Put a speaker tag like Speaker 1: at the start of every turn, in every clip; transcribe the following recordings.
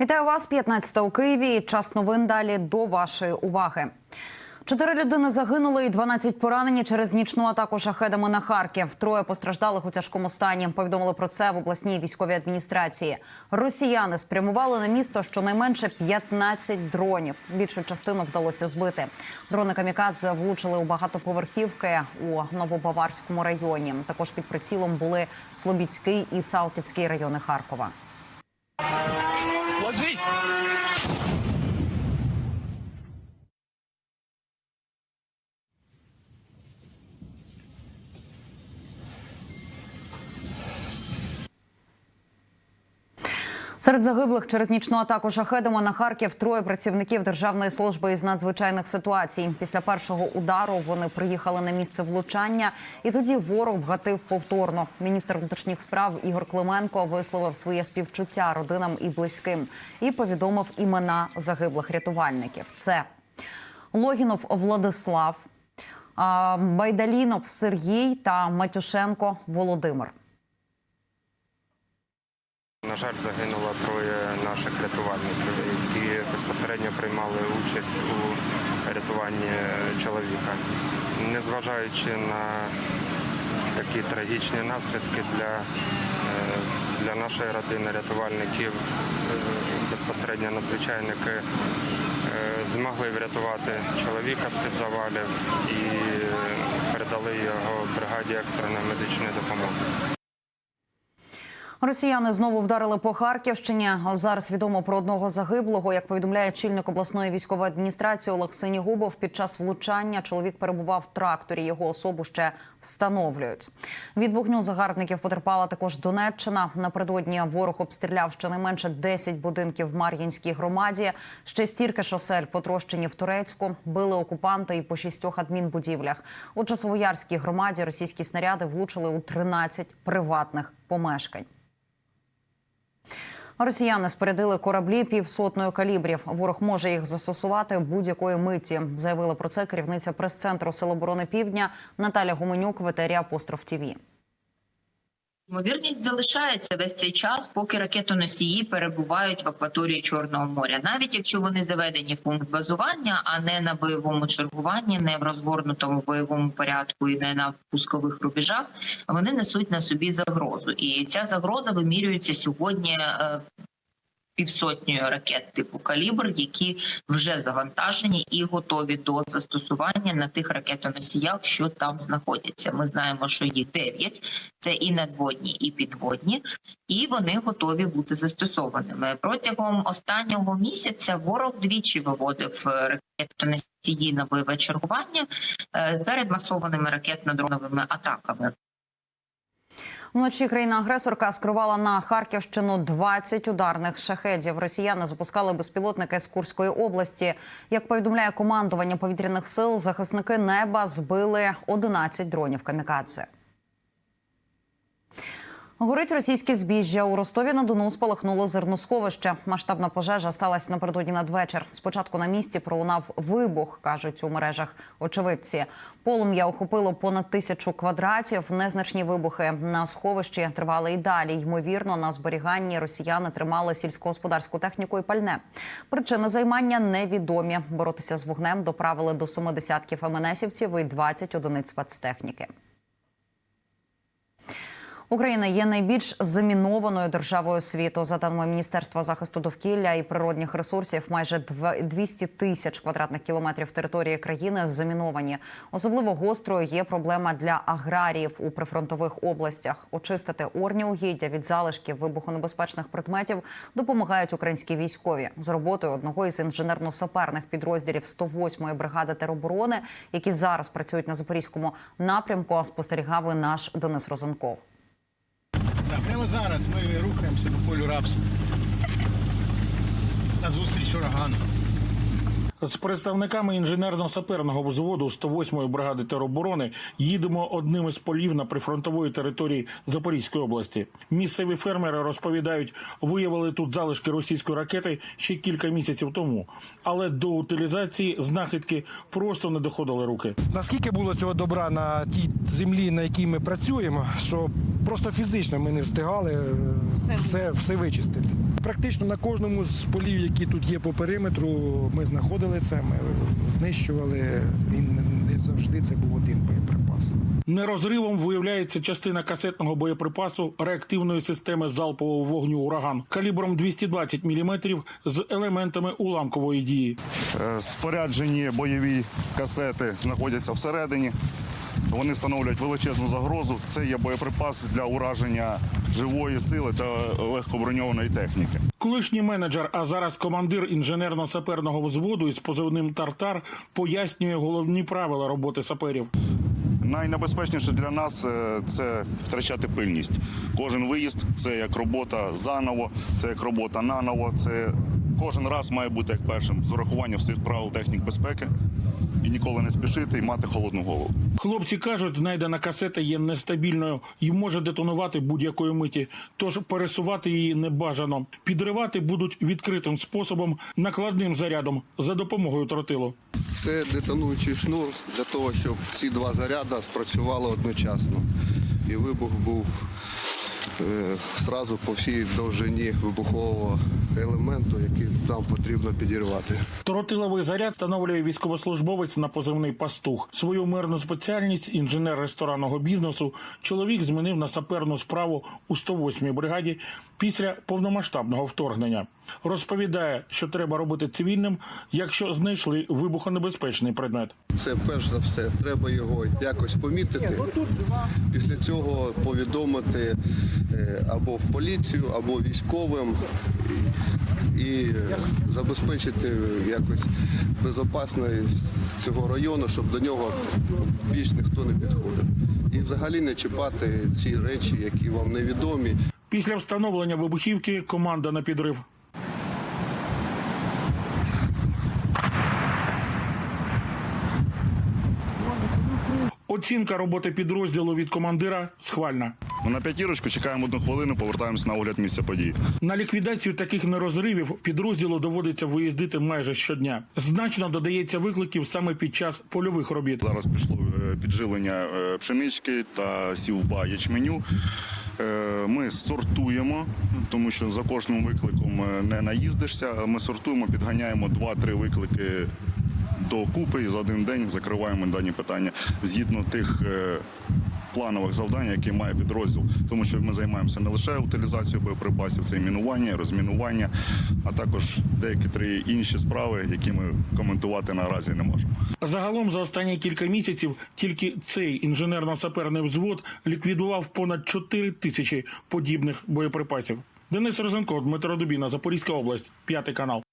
Speaker 1: Вітаю вас 15 у Києві. Час новин далі до вашої уваги. Чотири людини загинули і 12 поранені через нічну атаку шахедами на Харків. Троє постраждалих у тяжкому стані. Повідомили про це в обласній військовій адміністрації. Росіяни спрямували на місто щонайменше 15 дронів. Більшу частину вдалося збити. Дрони камікадзе влучили у багатоповерхівки у Новобаварському районі. Також під прицілом були Слобідський і Салтівський райони Харкова.
Speaker 2: Pode vir.
Speaker 1: Серед загиблих через нічну атаку шахедами на Харків троє працівників Державної служби із надзвичайних ситуацій. Після першого удару вони приїхали на місце влучання, і тоді ворог вгатив повторно. Міністр внутрішніх справ Ігор Клименко висловив своє співчуття родинам і близьким і повідомив імена загиблих рятувальників. Це Логінов Владислав, Байдалінов Сергій та Матюшенко Володимир.
Speaker 3: На жаль, загинуло троє наших рятувальників, які безпосередньо приймали участь у рятуванні чоловіка. Незважаючи на такі трагічні наслідки для, е, для нашої родини рятувальників, е, безпосередньо надзвичайники е, змогли врятувати чоловіка з-під завалів і передали його бригаді екстреної медичної допомоги.
Speaker 1: Росіяни знову вдарили по Харківщині. Зараз відомо про одного загиблого. Як повідомляє чільник обласної військової адміністрації Олег Синігубов, під час влучання чоловік перебував в тракторі. Його особу ще встановлюють. Від вогню загарбників потерпала також Донеччина. Напередодні ворог обстріляв щонайменше 10 будинків в Мар'їнській громаді. Ще стільки шосель потрощені в Турецьку. Били окупанти і по шістьох адмінбудівлях. У Часовоярській громаді російські снаряди влучили у 13 приватних помешкань. Росіяни спорядили кораблі півсотною калібрів. Ворог може їх застосувати будь-якої миті. Заявила про це керівниця прес-центру Сил оборони Півдня Наталя Гуменюк в Апостроф ТІВІ.
Speaker 4: Ймовірність залишається весь цей час, поки ракетоносії перебувають в акваторії Чорного моря, навіть якщо вони заведені в пункт базування, а не на бойовому чергуванні, не в розгорнутому бойовому порядку і не на пускових рубежах, вони несуть на собі загрозу, і ця загроза вимірюється сьогодні. Півсотнею ракет типу калібр, які вже завантажені і готові до застосування на тих ракетоносіях, що там знаходяться. Ми знаємо, що їх 9, це і надводні, і підводні, і вони готові бути застосованими протягом останнього місяця. Ворог двічі виводив е, ракетоносії на бойове чергування е, перед масованими ракетно-дроновими атаками.
Speaker 1: Вночі країна-агресорка скривала на Харківщину 20 ударних шахедів. Росіяни запускали безпілотники з Курської області. Як повідомляє командування повітряних сил, захисники неба збили 11 дронів камікадзе. Горить російське збіжжя у Ростові на Дону спалахнуло зерносховище. Масштабна пожежа сталася напередодні надвечір. Спочатку на місці пролунав вибух, кажуть у мережах очевидці. Полум'я охопило понад тисячу квадратів. Незначні вибухи на сховищі тривали і далі. Ймовірно, на зберіганні росіяни тримали сільськогосподарську техніку і пальне. Причини займання невідомі. Боротися з вогнем доправили до семи десятків МНСівців і 20 одиниць спецтехніки. Україна є найбільш замінованою державою світу. За даними Міністерства захисту довкілля і природних ресурсів, майже 200 тисяч квадратних кілометрів території країни заміновані. Особливо гострою є проблема для аграріїв у прифронтових областях. Очистити орні угіддя від залишків вибухонебезпечних предметів допомагають українські військові з роботою одного із інженерно-саперних підрозділів 108-ї бригади тероборони, які зараз працюють на запорізькому напрямку. Спостерігав і наш Денис Розенков.
Speaker 5: Так, прямо зараз ми рухаємося по полю рапсу. На зустріч урагану.
Speaker 2: З представниками інженерно-саперного взводу 108-ї бригади тероборони їдемо одним із полів на прифронтової території Запорізької області. Місцеві фермери розповідають, виявили тут залишки російської ракети ще кілька місяців тому, але до утилізації знахідки просто не доходили руки.
Speaker 6: Наскільки було цього добра на тій землі, на якій ми працюємо, що просто фізично ми не встигали е, все, все вичистити. практично на кожному з полів, які тут є по периметру, ми знаходили це, ми знищували. Він не завжди це був один боєприпас.
Speaker 2: Нерозривом виявляється частина касетного боєприпасу реактивної системи залпового вогню ураган калібром 220 мм з елементами уламкової дії.
Speaker 7: Е, Споряджені бойові касети знаходяться всередині. Вони становлять величезну загрозу. Це є боєприпас для ураження живої сили та легкоброньованої техніки.
Speaker 2: Колишній менеджер, а зараз командир інженерно-саперного взводу із позивним Тартар пояснює головні правила роботи саперів.
Speaker 7: Найнебезпечніше для нас е, це втрачати пильність. Кожен виїзд це як робота заново, це як робота наново. Це кожен раз має бути як першим з урахуванням всіх правил технік безпеки і ніколи не спішити і мати холодну голову.
Speaker 2: Хлопці кажуть, знайдена касета є нестабільною і може детонувати будь-якої миті, тож пересувати її не бажано. Підривати будуть відкритим способом, накладним зарядом за допомогою тротилу.
Speaker 8: Це детонуючий шнур для того, щоб ці два заряди спрацювали одночасно. І вибух був сразу по всій довжині вибухового елементу, який нам потрібно підірвати.
Speaker 2: Тротиловий заряд встановлює військовослужбовець на позивний пастух. Свою мирну спеціальність інженер ресторанного бізнесу чоловік змінив на саперну справу у 108-й бригаді після повномасштабного вторгнення. Розповідає, що треба робити цивільним, якщо знайшли вибухонебезпечний предмет.
Speaker 8: Це перш за все, треба його якось помітити. Після цього повідомити е, або в поліцію, або військовим і, і забезпечити якось безпечність цього району, щоб до нього більш ніхто не підходив. І взагалі не чіпати ці речі, які вам невідомі.
Speaker 2: Після встановлення вибухівки команда на підрив. Оцінка роботи підрозділу від командира схвальна.
Speaker 7: Ми на п'ятірочку чекаємо одну хвилину, повертаємося на огляд місця події.
Speaker 2: На ліквідацію таких нерозривів підрозділу доводиться виїздити майже щодня. Значно додається викликів саме під час польових робіт.
Speaker 7: Зараз пішло е, піджилення е, пшенички та сівба ячменю. Е, Ми сортуємо, тому що за кожним викликом не наїздишся. Ми сортуємо, підганяємо 2-3 виклики до купи і за один день закриваємо дані питання згідно тих планових завдань, які має підрозділ. Тому що ми займаємося не лише утилізацією боєприпасів, це і мінування, розмінування, а також деякі три інші справи, які ми коментувати наразі не можемо.
Speaker 2: Загалом за останні кілька місяців тільки цей інженерно-саперний взвод ліквідував понад 4 тисячі подібних боєприпасів. Денис Розенко, Дмитро Дубіна, Запорізька область, п'ятий канал.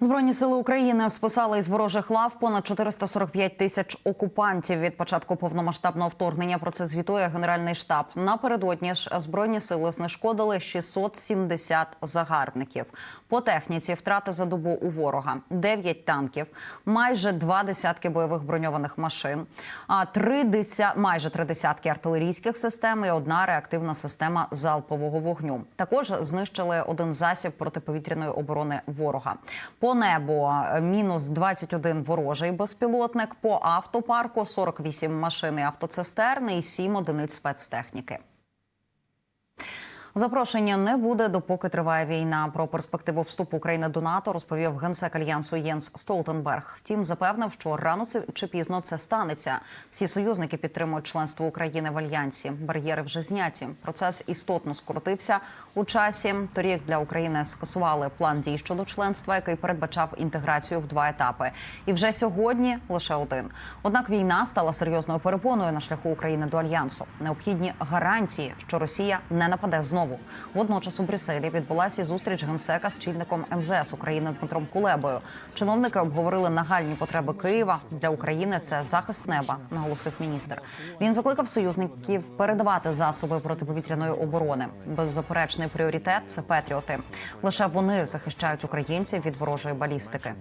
Speaker 1: Збройні сили України списали із ворожих лав понад 445 тисяч окупантів від початку повномасштабного вторгнення. Про це звітує Генеральний штаб. Напередодні ж збройні сили знешкодили 670 загарбників. По техніці втрати за добу у ворога 9 танків, майже два десятки бойових броньованих машин, а три деся... майже три десятки артилерійських систем і одна реактивна система залпового вогню. Також знищили один засіб протиповітряної оборони ворога. По небу е, мінус 21 ворожий безпілотник. По автопарку 48 машин і автоцистерни і 7 одиниць спецтехніки. Запрошення не буде, допоки триває війна. Про перспективу вступу України до НАТО розповів генсек альянсу Єнс Столтенберг. Втім, запевнив, що рано чи пізно це станеться. Всі союзники підтримують членство України в альянсі. Бар'єри вже зняті. Процес істотно скоротився у часі. Торік для України скасували план дій щодо членства, який передбачав інтеграцію в два етапи. І вже сьогодні лише один. Однак війна стала серйозною перепоною на шляху України до альянсу. Необхідні гарантії, що Росія не нападе знову. Водночас у Брюсселі відбулася зустріч генсека з чільником МЗС України Дмитром Кулебою. Чиновники обговорили нагальні потреби Києва для України. Це захист неба, наголосив міністр. Він закликав союзників передавати засоби протиповітряної оборони. Беззаперечний пріоритет це патріоти. Лише вони захищають українців від ворожої балістики.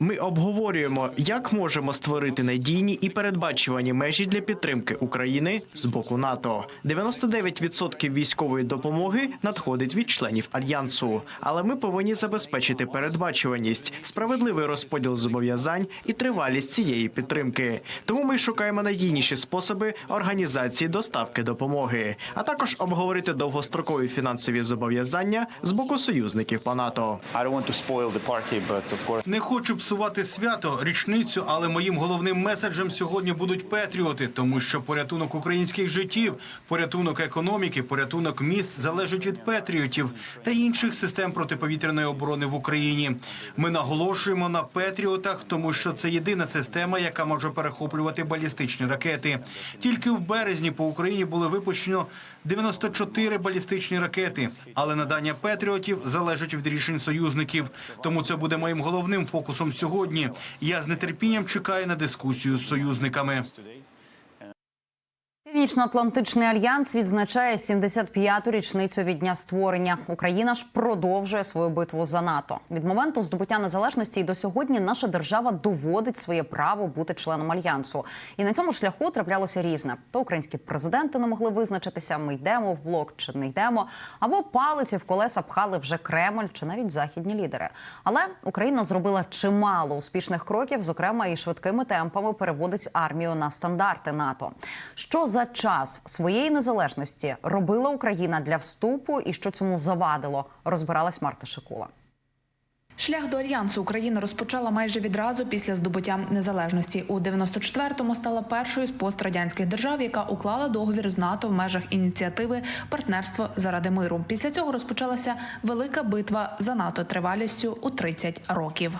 Speaker 9: Ми обговорюємо, як можемо створити надійні і передбачувані межі для підтримки України з боку НАТО. 99% військової допомоги надходить від членів альянсу, але ми повинні забезпечити передбачуваність, справедливий розподіл зобов'язань і тривалість цієї підтримки. Тому ми шукаємо надійніші способи організації доставки допомоги, а також обговорити довгострокові фінансові зобов'язання з боку союзників по НАТО.
Speaker 10: Spoil the
Speaker 5: Не хочу псувати свято, річницю, але моїм головним меседжем сьогодні будуть патріоти, тому що порятунок українських життів, порятунок економіки, порятунок міст залежить від патріотів та інших систем протиповітряної оборони в Україні. Ми наголошуємо на патріотах, тому що це єдина система, яка може перехоплювати балістичні ракети. Тільки в березні по Україні були випущено 94 балістичні ракети, але надання патріотів залежить від рішень союзників. Тому це буде моїм головним фокусом сьогодні. Я з нетерпінням чекаю на дискусію з союзниками.
Speaker 1: Північно-Атлантичний альянс відзначає 75-ту річницю від дня створення. Україна ж продовжує свою битву за НАТО. Від моменту здобуття незалежності і до сьогодні наша держава доводить своє право бути членом альянсу. І на цьому шляху траплялося різне. То українські президенти не могли визначитися, ми йдемо в блок чи не йдемо, або палиці в колеса пхали вже Кремль чи навіть західні лідери. Але Україна зробила чимало успішних кроків, зокрема і швидкими темпами переводить армію на стандарти НАТО. Що за час своєї незалежності робила Україна для вступу і що цьому завадило, розбиралась Марта Шикула.
Speaker 11: Шлях до альянсу Україна розпочала майже відразу після здобуття незалежності. У 94-му стала першою з пострадянських держав, яка уклала договір з НАТО в межах ініціативи Партнерство заради миру. Після цього розпочалася велика битва за НАТО тривалістю у 30 років.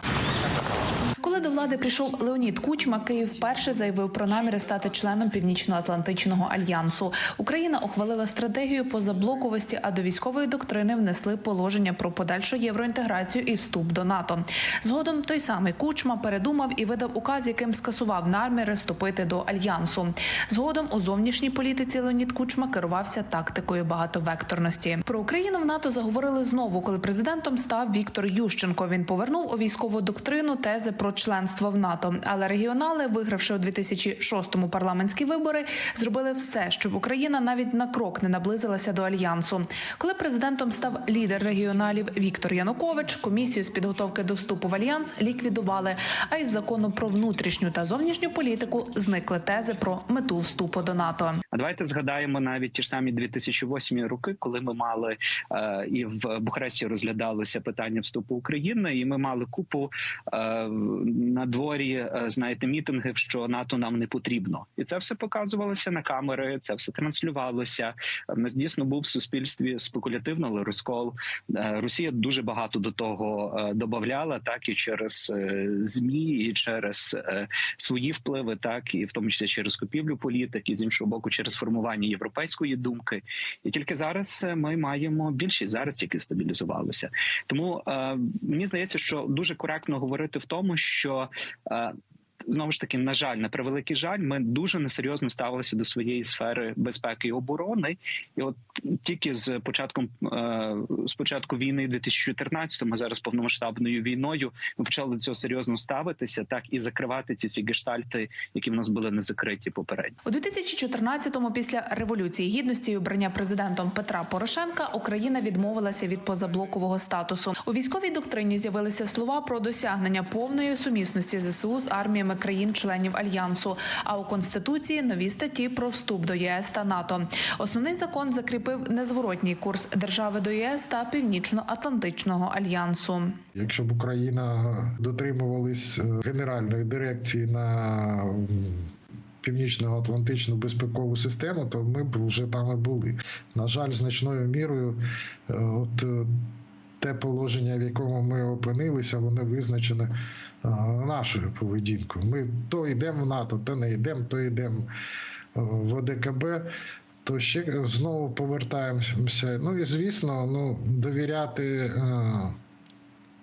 Speaker 11: Коли до влади прийшов Леонід Кучма, Київ вперше заявив про наміри стати членом Північно-Атлантичного альянсу. Україна ухвалила стратегію позаблоковості, а до військової доктрини внесли положення про подальшу євроінтеграцію і вступ до НАТО. Згодом той самий Кучма передумав і видав указ, яким скасував наміри вступити до альянсу. Згодом у зовнішній політиці Леонід Кучма керувався тактикою багатовекторності. Про Україну в НАТО заговорили знову, коли президентом став Віктор Ющенко. Він повернув у військову доктрину тези про членство в НАТО. Але регіонали, вигравши у 2006-му парламентські вибори, зробили все, щоб Україна навіть на крок не наблизилася до альянсу. Коли президентом став лідер регіоналів Віктор Янукович, комісію з підготовки до вступу в альянс ліквідували. А із закону про внутрішню та зовнішню політику зникли тези про мету вступу до НАТО.
Speaker 12: А давайте згадаємо навіть ті ж самі 2008 роки, коли ми мали е, і в Бухаресті розглядалося питання вступу України, і ми мали купу е, на дворі, е, знаєте, мітингів, що НАТО нам не потрібно, і це все показувалося на камери. Це все транслювалося. В нас дійсно був в суспільстві спекулятивно але розкол. Е, Росія дуже багато до того е, додавала, так і через е, змі, і через е, свої впливи, так і в тому числі через купівлю політик, і з іншого боку, через формування європейської думки. І тільки зараз е, ми маємо більшість зараз, тільки стабілізувалося. Тому е, мені здається, що дуже коректно говорити в тому, що е, Знову ж таки, на жаль, на превеликий жаль, ми дуже несерйозно ставилися до своєї сфери безпеки і оборони. І от тільки з початком е, з початку війни, 2014-му, зараз повномасштабною війною, ми почали до цього серйозно ставитися, так і закривати ці всі гештальти, які в нас були не закриті попередньо.
Speaker 11: У 2014-му, після революції гідності і обрання президентом Петра Порошенка, Україна відмовилася від позаблокового статусу. У військовій доктрині з'явилися слова про досягнення повної сумісності ЗСУ з арміями країн-членів альянсу. А у конституції нові статті про вступ до єС та НАТО. Основний закон закріпив незворотній курс держави до єС та Північно-Атлантичного альянсу.
Speaker 6: Якщо б Україна дотримувалась е, генеральної дирекції на північно-атлантичну безпекову систему, то ми б вже там і були. На жаль, значною мірою, е, от е, те положення, в якому ми опинилися, воно визначене е, нашою поведінкою. Ми то йдемо в НАТО, то не йдемо, то йдемо е, в ОДКБ. То ще знову повертаємося. Ну і звісно, ну довіряти е,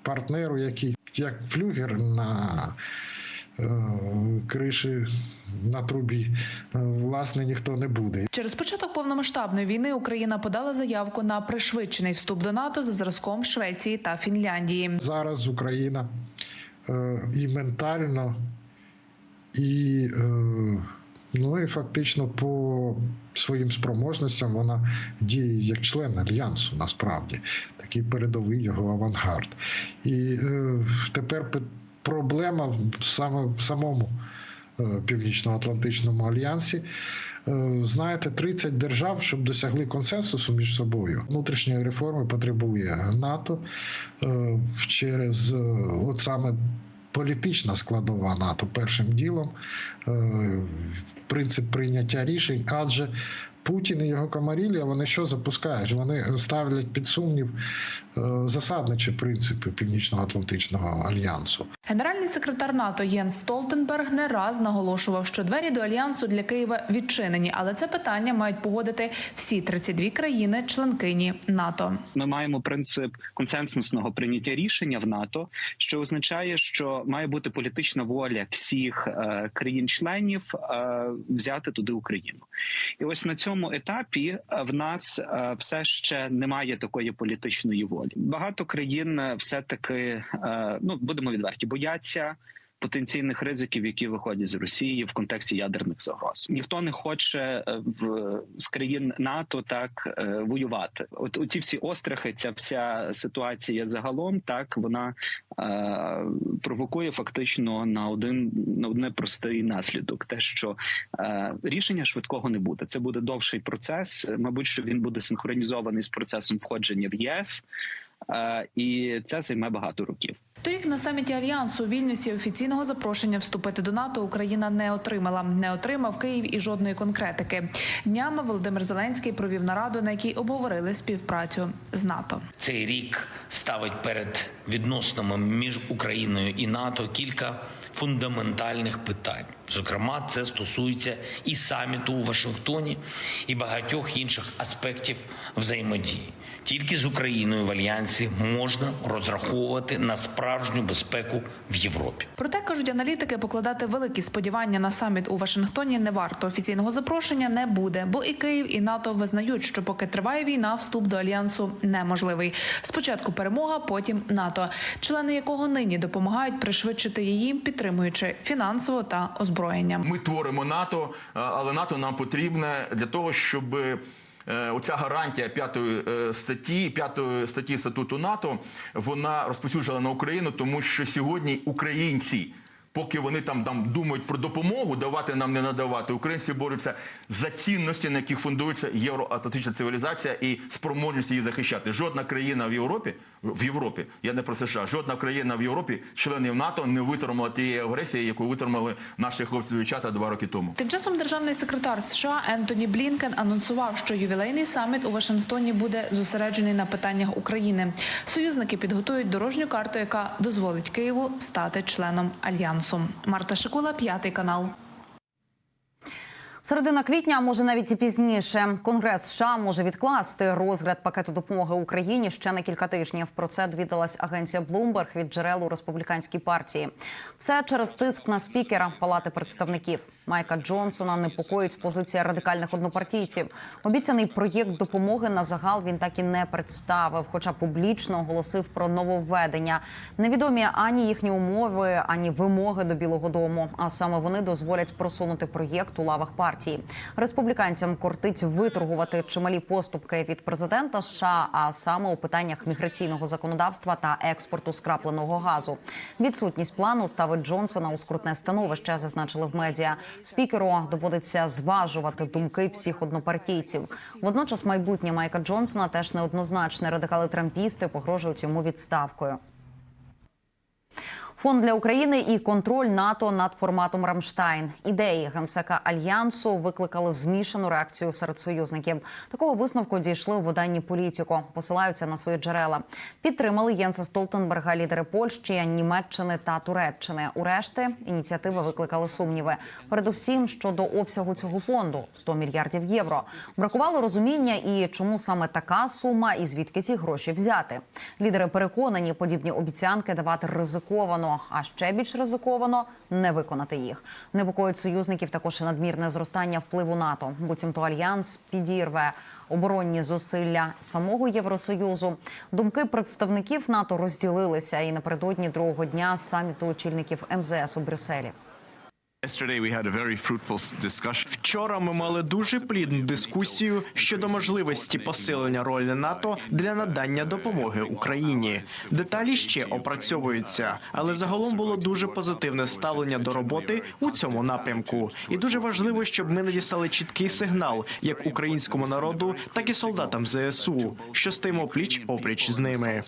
Speaker 6: партнеру, який як флюгер на криші на трубі е, власне ніхто не буде.
Speaker 11: Через початок повномасштабної війни Україна подала заявку на пришвидшений вступ до НАТО за зразком Швеції та Фінляндії.
Speaker 6: Зараз Україна е, і ментально, і, е, ну, і фактично по своїм спроможностям вона діє як член альянсу, насправді, такий передовий його авангард. І е, тепер проблема саме в самому е, Північно-Атлантичному альянсі. Е, Знаєте, 30 держав, щоб досягли консенсусу між собою. Внутрішньої реформи потребує НАТО е, через от саме політична складова НАТО першим ділом, принцип прийняття рішень, адже Путін і його комарілля вони що запускають? Вони ставлять під сумнів е, засадничі принципи Північно-Атлантичного альянсу.
Speaker 11: Генеральний секретар НАТО Єнс Столтенберг не раз наголошував, що двері до альянсу для Києва відчинені, але це питання мають погодити всі 32 країни-членкині НАТО.
Speaker 12: Ми маємо принцип консенсусного прийняття рішення в НАТО, що означає, що має бути політична воля всіх е, країн-членів е, взяти туди Україну. І ось на цьому етапі е, в нас е, все ще немає такої політичної волі. Багато країн все таки ну будемо відверті, бояться. Потенційних ризиків, які виходять з Росії в контексті ядерних загроз, ніхто не хоче е, в з країн НАТО так е, воювати. От оці всі острахи, ця вся ситуація загалом, так вона е, провокує фактично на один на одне простий наслідок: те, що е, рішення швидкого не буде. Це буде довший процес. Мабуть, що він буде синхронізований з процесом входження в ЄС. Е, і це займе багато років.
Speaker 11: Торік на саміті альянсу у Вільнюсі офіційного запрошення вступити до НАТО Україна не отримала. Не отримав Київ і жодної конкретики. Днями Володимир Зеленський провів нараду, на якій обговорили співпрацю з НАТО.
Speaker 13: Цей рік ставить перед відносинами між Україною і НАТО кілька фундаментальних питань. Зокрема, це стосується і саміту у Вашингтоні, і багатьох інших аспектів взаємодії. Тільки з Україною в альянсі можна розраховувати на справжню безпеку в Європі.
Speaker 11: Проте кажуть аналітики, покладати великі сподівання на саміт у Вашингтоні не варто. Офіційного запрошення не буде, бо і Київ, і НАТО визнають, що поки триває війна, вступ до альянсу неможливий. Спочатку перемога, потім НАТО, члени якого нині допомагають пришвидшити її, підтримуючи фінансово та озброєнням.
Speaker 14: Ми творимо НАТО, але НАТО нам потрібне для того, щоб е, оця гарантія п'ятої е, статті, п'ятої статті статуту НАТО, вона розповсюджена на Україну, тому що сьогодні українці. Поки вони там, там думають про допомогу, давати нам не надавати, українці борються за цінності, на яких фундується євроатлантична цивілізація і спроможність її захищати. Жодна країна в Європі, в Європі, я не про США, жодна країна в Європі, членів НАТО, не витримала тієї агресії, яку витримали наші хлопці дівчата два роки тому.
Speaker 11: Тим часом державний секретар США Ентоні Блінкен анонсував, що ювілейний саміт у Вашингтоні буде зосереджений на питаннях України. Союзники підготують дорожню карту, яка дозволить Києву стати членом альянсу. Марта Шикула, п'ятий канал.
Speaker 1: Середина квітня, а може навіть і пізніше. Конгрес США може відкласти розгляд пакету допомоги Україні ще на кілька тижнів. Про це довідалась агенція Bloomberg від джерел у республіканській партії. Все через тиск на спікера Палати представників Майка Джонсона непокоїть позиція радикальних однопартійців. Обіцяний проєкт допомоги на загал він так і не представив, хоча публічно оголосив про нововведення. Невідомі ані їхні умови, ані вимоги до Білого Дому. А саме вони дозволять просунути проєкт у лавах партії. Республіканцям кортить виторгувати чималі поступки від президента США, а саме у питаннях міграційного законодавства та експорту скрапленого газу. Відсутність плану ставить Джонсона у скрутне становище, зазначили в медіа. Спікеру доводиться зважувати думки всіх однопартійців. Водночас майбутнє Майка Джонсона теж неоднозначне. Радикали трампісти погрожують йому відставкою. Фонд для України і контроль НАТО над форматом Рамштайн. Ідеї генсека альянсу викликали змішану реакцію серед союзників. Такого висновку дійшли у виданні Політіко. Посилаються на свої джерела. Підтримали Єнса Столтенберга лідери Польщі, Німеччини та Туреччини. Урешті ініціативи викликали сумніви. Передусім щодо обсягу цього фонду 100 мільярдів євро. Бракувало розуміння і чому саме така сума, і звідки ці гроші взяти. Лідери переконані, подібні обіцянки давати ризиковано. Ризиковано, а ще більш ризиковано не виконати їх. Непокоїть союзників також і надмірне зростання впливу НАТО. Буцімто альянс підірве оборонні зусилля самого Євросоюзу. Думки представників НАТО розділилися і напередодні другого дня саміту очільників МЗС у Брюсселі.
Speaker 9: Вчора ми мали дуже плідну дискусію щодо можливості посилення ролі НАТО для надання допомоги Україні. Деталі ще опрацьовуються, але загалом було дуже позитивне ставлення до роботи у цьому напрямку. І дуже важливо, щоб ми надіслали чіткий сигнал як українському народу, так і солдатам ЗСУ, що стоїмо пліч опліч з ними.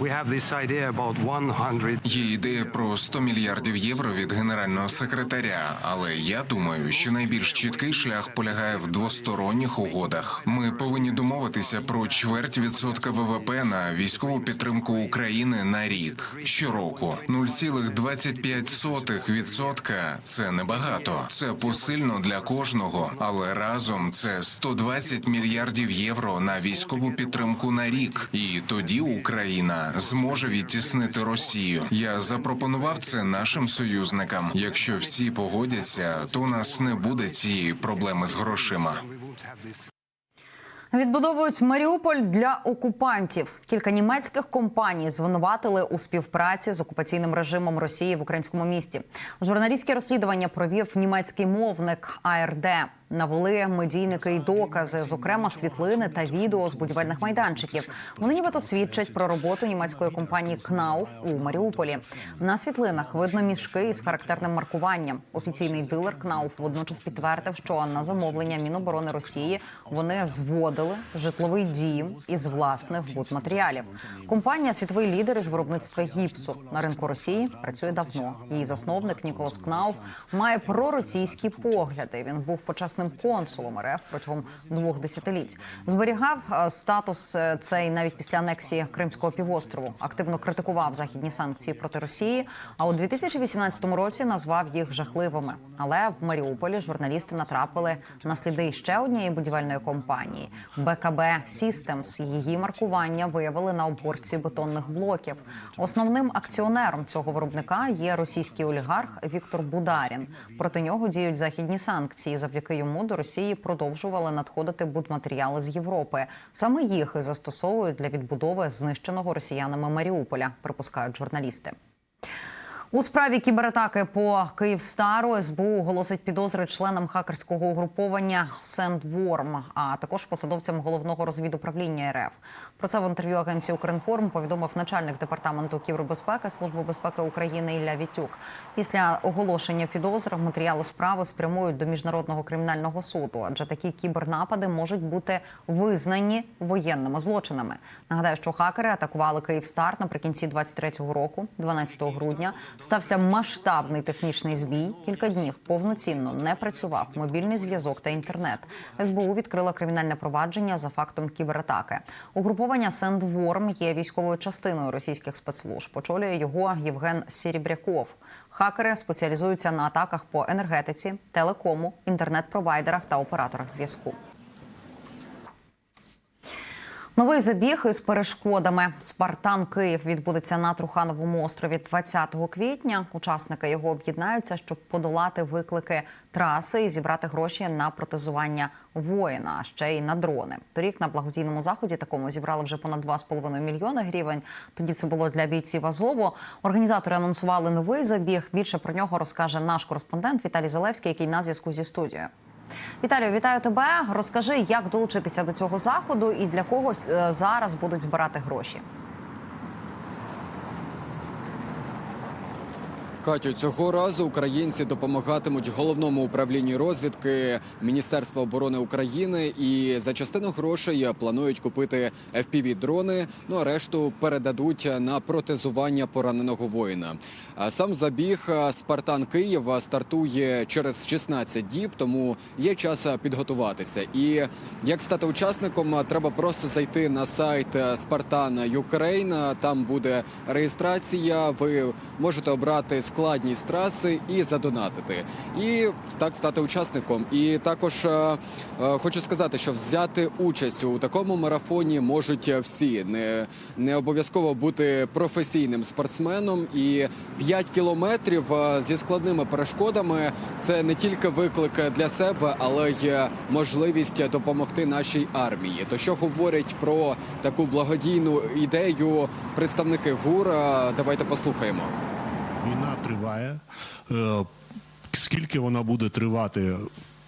Speaker 15: Є ідея про 100 мільярдів євро від генерального секретаря, але я думаю, що найбільш чіткий шлях полягає в двосторонніх угодах. Ми повинні домовитися про чверть відсотка ВВП на військову підтримку України на рік щороку. 0,25 відсотка – це небагато. Це посильно для кожного, але разом це 120 мільярдів євро на військову підтримку на рік. І тоді Україна зможе відтіснити Росію. Я запропонував це нашим союзникам. Якщо всі погодяться, то у нас не буде цієї проблеми з грошима.
Speaker 1: Відбудовують Маріуполь для окупантів. Кілька німецьких компаній звинуватили у співпраці з окупаційним режимом Росії в українському місті. Журналістське розслідування провів німецький мовник АРД. Навели медійники й докази, зокрема світлини та відео з будівельних майданчиків. Вони нібито свідчать про роботу німецької компанії КНАУФ у Маріуполі. На світлинах видно мішки із характерним маркуванням. Офіційний дилер КНАУФ водночас підтвердив, що на замовлення Міноборони Росії вони зводили житловий дім із власних будматеріалів. Компанія світовий лідер із виробництва гіпсу на ринку Росії працює давно. Її засновник Ніколас Кнауф має проросійські погляди. Він був почесним консулом РФ протягом двох десятиліть. Зберігав е, статус е, цей навіть після анексії Кримського півострову. Активно критикував західні санкції проти Росії. А у 2018 році назвав їх жахливими. Але в Маріуполі журналісти натрапили на сліди ще однієї будівельної компанії БКБ Сістемс. Її маркування виявили на оборці бетонних блоків. Основним акціонером цього виробника є російський олігарх Віктор Бударін. Проти нього діють західні санкції. Завдяки йому до Росії продовжували надходити будматеріали з Європи. Саме їх і застосовують для відбудови знищеного росіянами Маріуполя. Припускають журналісти. У справі кібератаки по Київстару СБУ оголосить підозри членам хакерського угруповання Сендворм, а також посадовцям головного розвідуправління РФ. Про це в інтерв'ю агенції Укрінформ повідомив начальник департаменту кібербезпеки Служби безпеки України Ілля Вітюк. Після оголошення підозр матеріали справи спрямують до міжнародного кримінального суду, адже такі кібернапади можуть бути визнані воєнними злочинами. Нагадаю, що хакери атакували Київстар наприкінці 23-го року, 12 грудня. Стався масштабний технічний збій. Кілька днів повноцінно не працював мобільний зв'язок та інтернет. СБУ відкрила кримінальне провадження за фактом кібератаки. Угруповання Сендворм є військовою частиною російських спецслужб. Очолює його Євген Сірібряков. Хакери спеціалізуються на атаках по енергетиці, телекому, інтернет-провайдерах та операторах зв'язку. Новий забіг із перешкодами Спартан Київ відбудеться на Трухановому острові 20 квітня. Учасники його об'єднаються, щоб подолати виклики траси і зібрати гроші на протезування воїна, а ще й на дрони. Торік на благодійному заході такому зібрали вже понад 2,5 мільйони гривень. Тоді це було для бійців Азову. Організатори анонсували новий забіг. Більше про нього розкаже наш кореспондент Віталій Залевський, який на зв'язку зі студією. Віталію, вітаю тебе. Розкажи, як долучитися до цього заходу і для кого е, зараз будуть збирати гроші.
Speaker 16: Катю, цього разу українці допомагатимуть головному управлінню розвідки Міністерства оборони України і за частину грошей планують купити fpv дрони Ну а решту передадуть на протезування пораненого воїна. Сам забіг Спартан Київ стартує через 16 діб, тому є час підготуватися. І як стати учасником, треба просто зайти на сайт Spartan Ukraine. Там буде реєстрація. Ви можете обрати з складність траси і задонатити, і так стати учасником. І також е, е, хочу сказати, що взяти участь у такому марафоні можуть всі, не, не обов'язково бути професійним спортсменом. І 5 кілометрів е, зі складними перешкодами це не тільки виклик для себе, але й можливість допомогти нашій армії. То що говорять про таку благодійну ідею представники ГУР? Е, Давайте послухаємо.
Speaker 17: Війна триває. Е, Скільки вона буде тривати,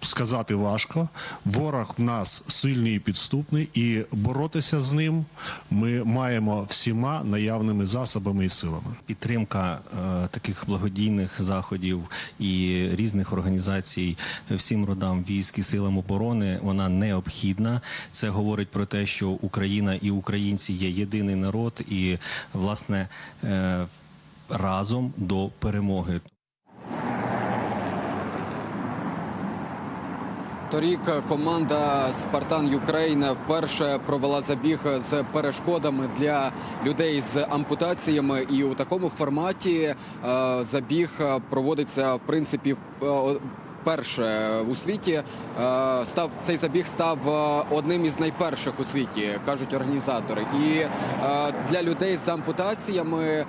Speaker 17: сказати важко. Ворог в нас сильний і підступний, і боротися з ним ми маємо всіма наявними засобами і силами.
Speaker 18: Підтримка е, таких благодійних заходів і різних організацій всім родам військ і силам оборони вона необхідна. Це говорить про те, що Україна і українці є єдиний народ, і власне е, разом до перемоги.
Speaker 16: Торік команда Спартан Юкрейн вперше провела забіг з перешкодами для людей з ампутаціями, і у такому форматі е, забіг проводиться в принципі в- Перше у світі Е, став цей забіг став е, одним із найперших у світі, кажуть організатори. І е, для людей з ампутаціями Е,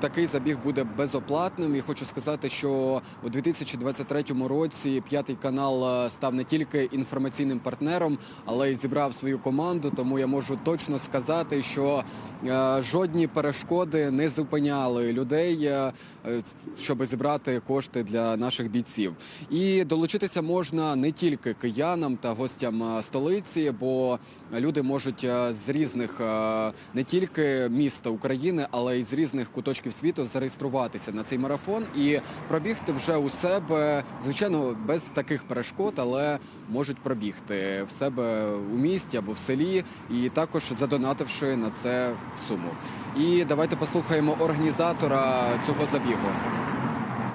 Speaker 16: Такий забіг буде безоплатним. І хочу сказати, що у 2023 році п'ятий канал е, став не тільки інформаційним партнером, але й зібрав свою команду. Тому я можу точно сказати, що е, жодні перешкоди не зупиняли людей, е, е, щоб зібрати кошти для наших бійців. І долучитися можна не тільки киянам та гостям е, столиці, бо люди можуть е, з різних е, не тільки міст України, але й з різних куточків світу зареєструватися на цей марафон і пробігти вже у себе, звичайно, без таких перешкод, але можуть пробігти в себе у місті або в селі, і також задонативши на це суму. І давайте послухаємо організатора цього забігу.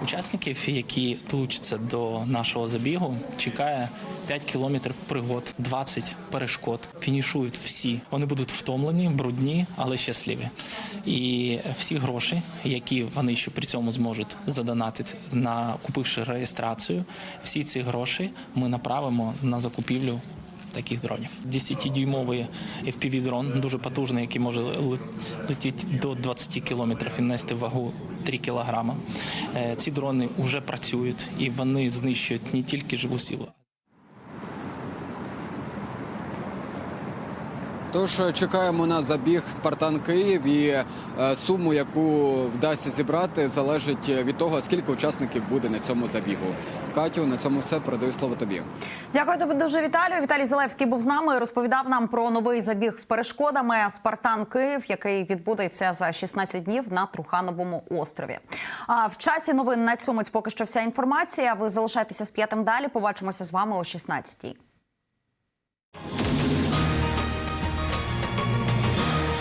Speaker 19: Учасників, які долучаться до нашого забігу, чекає 5 кілометрів пригод, 20 перешкод. Фінішують всі. Вони будуть втомлені, брудні, але щасливі. І всі гроші, які вони ще при цьому зможуть задонатити на купивши реєстрацію, всі ці гроші ми направимо на закупівлю таких дронів. 10-дюймовий FPV-дрон, дуже потужний, який може ле- летіти до 20 кілометрів і нести вагу 3 кілограма. Е, Ці дрони вже працюють і вони знищують не тільки живу силу,
Speaker 16: Тож е, чекаємо на забіг Спартан Київ і е, суму, яку вдасться зібрати, залежить від того, скільки учасників буде на цьому забігу. Катю, на цьому все передаю слово тобі.
Speaker 1: Дякую тобі дуже, Віталію. Віталій Зелевський був з нами. і Розповідав нам про новий забіг з перешкодами Спартан Київ, який відбудеться за 16 днів на Трухановому острові. А в часі новин на цьому поки що вся інформація. Ви залишайтеся з п'ятим далі. Побачимося з вами о 16-й.